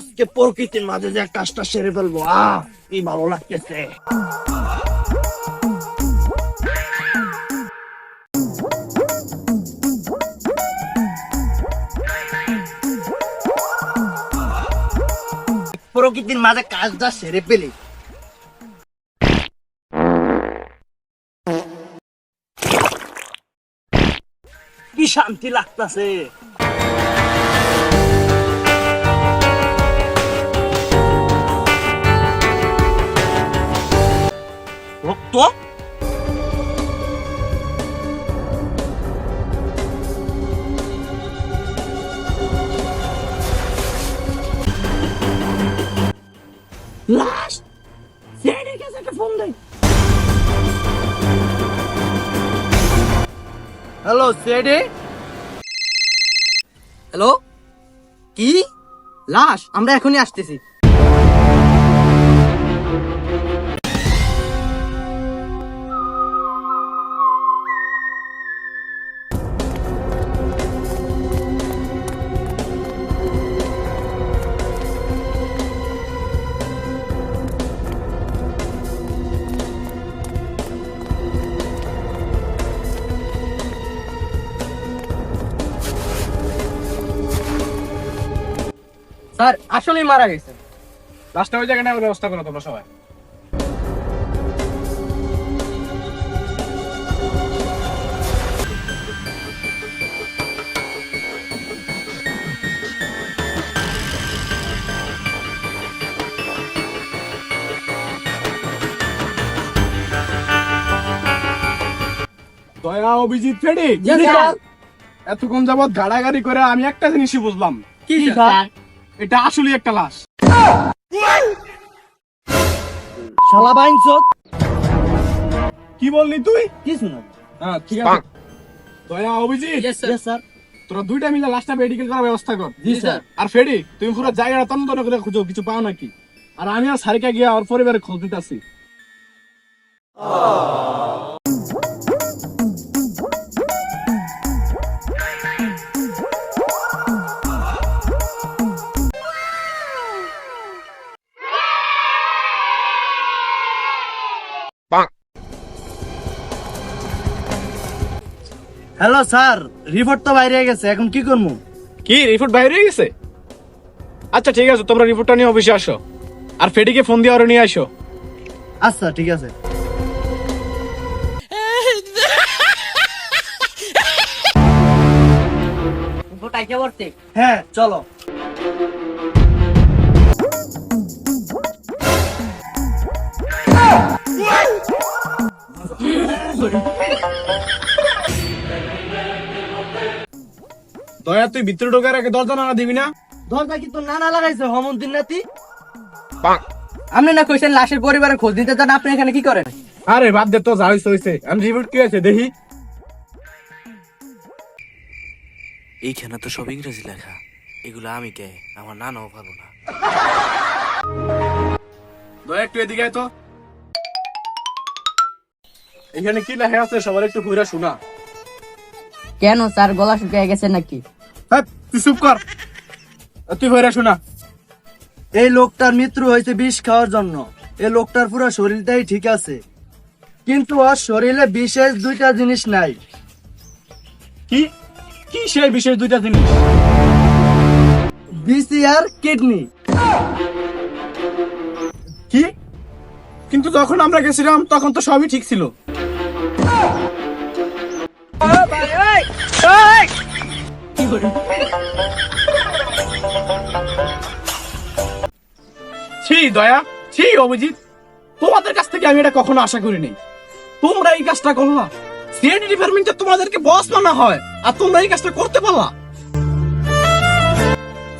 আজকে প্রকৃতির মাঝে যে কাজটা সেরে ফেলব, আহ, কি ভালো লাগতেছে। প্রকৃতির মাঝে কাজটা সেরে ফেলি। কি শান্তি লাগতাছে। সেরে গেছে একটা ফোন দেয় হ্যালো সেডে হ্যালো? কি? লাশ আমরা এখনই আসতেছি। স্যার আসলেই মারা গেছে লাস্টে ওই জায়গাটা ব্যবস্থা করো তোমরা সবাই। দয়া অভিজিৎ ফেডি এতক্ষণ যাবৎ গাড়াগাড়ি করে আমি একটা জিনিসই বুঝলাম। কি স্যার? এটা আসলে একটা লাশ। শালা বাইনছত কি বললি তুই? কিছু না হ্যাঁ ঠিক আছে। দয়া অভিজিৎ। ইয়েস স্যার তোরা দুইটা মিলে লাশটা মেডিকেল করার ব্যবস্থা কর। জি স্যার আর ফেডি তুমি পুরো জায়গাটা তন্ন করে খুঁজো কিছু পাও নাকি? আর আমি আর সারিকা গিয়ে ওর পরিবারের খোঁজ দিতেছি হ্যালো স্যার রিপোর্ট তো বাইরে গেছে এখন কি করব? কি রিপোর্ট বাইরে হয়ে গেছে? আচ্ছা ঠিক আছে তোমরা রিপোর্টটা নিয়ে অফিসে আসো। আর ফেডিকে ফোন দিয়ে আরও নিয়ে আসো। আচ্ছা ঠিক আছে। হ্যাঁ চলো। দয়া তুই ভিতরে ঢোকার আগে দরজা না দিবি না? দরজা কি তোর নানা লাগাইছে হমন্তির নাতি? আপনি না কইছেন লাশের পরিবারের খোঁজ দিতে চান আপনি এখানে কি করেন? আরে বাদ দে তো যা হইছে হইছে। আমি রিপোর্ট কি আছে দেখি। এইখানে তো সব ইংরেজি লেখা। এগুলো আমি কে? আমার নানাও পারব না। দয়া একটু এদিকে আয় তো। এখানে কি লেখা আছে সবার একটু ঘুরে শোনা। কেন স্যার গলা শুকিয়ে গেছে নাকি? তুই চুপ কর। তুই ঘুরে শোনা। এই লোকটার মৃত্যু হয়েছে বিষ খাওয়ার জন্য। এই লোকটার পুরো শরীরটাই ঠিক আছে। কিন্তু ওর শরীরে বিশেষ দুইটা জিনিস নাই। কি? কি সেই বিশেষ দুইটা জিনিস? বিসি আর কিডনি। কি? কিন্তু যখন আমরা গেছিলাম তখন তো সবই ঠিক ছিল। ছি, দয়া। ছি, অভিজিৎ। তোমাদের কাছ থেকে আমি এটা কখনো আশা করিনি তোমরা এই কাজটা করলা সিআইডি ডিপার্টমেন্টে তোমাদেরকে বস মানা হয়, আর তোমরা এই কাজটা করতে পারলা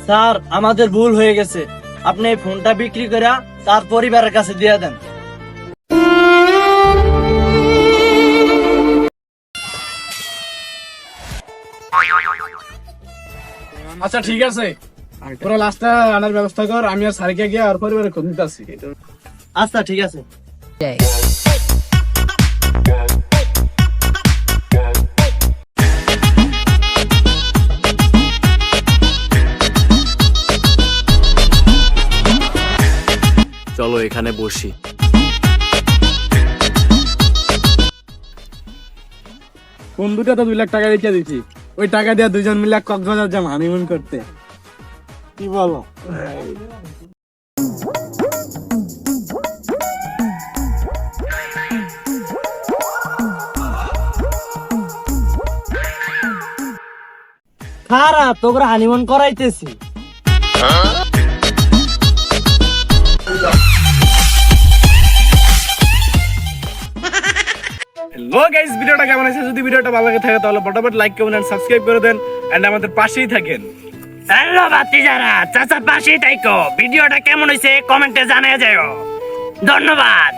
স্যার, আমাদের ভুল হয়ে গেছে। আপনি ফোনটা বিক্রি করে তার পরিবারের কাছে দিয়ে দেন। আচ্ছা ঠিক আছে। পুরো লাস্টটা আনার ব্যবস্থা কর আমি আর সারিকে গিয়ে আর পরিবারে খোঁজ নিতে আসছি। আচ্ছা ঠিক আছে। চলো এখানে বসি। বন্ধুটা তো দুই লাখ টাকা রেখে দিছি ওই টাকা দিয়ে দুজন মিলে কক্সবাজার যাম হানিমুন করতে। কি বলো? খারাপ তোকে হানিমুন করাইতেছি। হ্যালো গাইস ভিডিওটা কেমন আছে যদি ভিডিওটা ভালো লাগে থাকে, তাহলে ফটাফট লাইক কমেন্ট এন্ড সাবস্ক্রাইব করে দেন। এন্ড আমাদের পাশেই থাকেন। হ্যালো ভাতিজারা চাচার পাশেই থাকো ভিডিওটা কেমন হয়েছে? কমেন্টে জানিয়ে যাও ধন্যবাদ।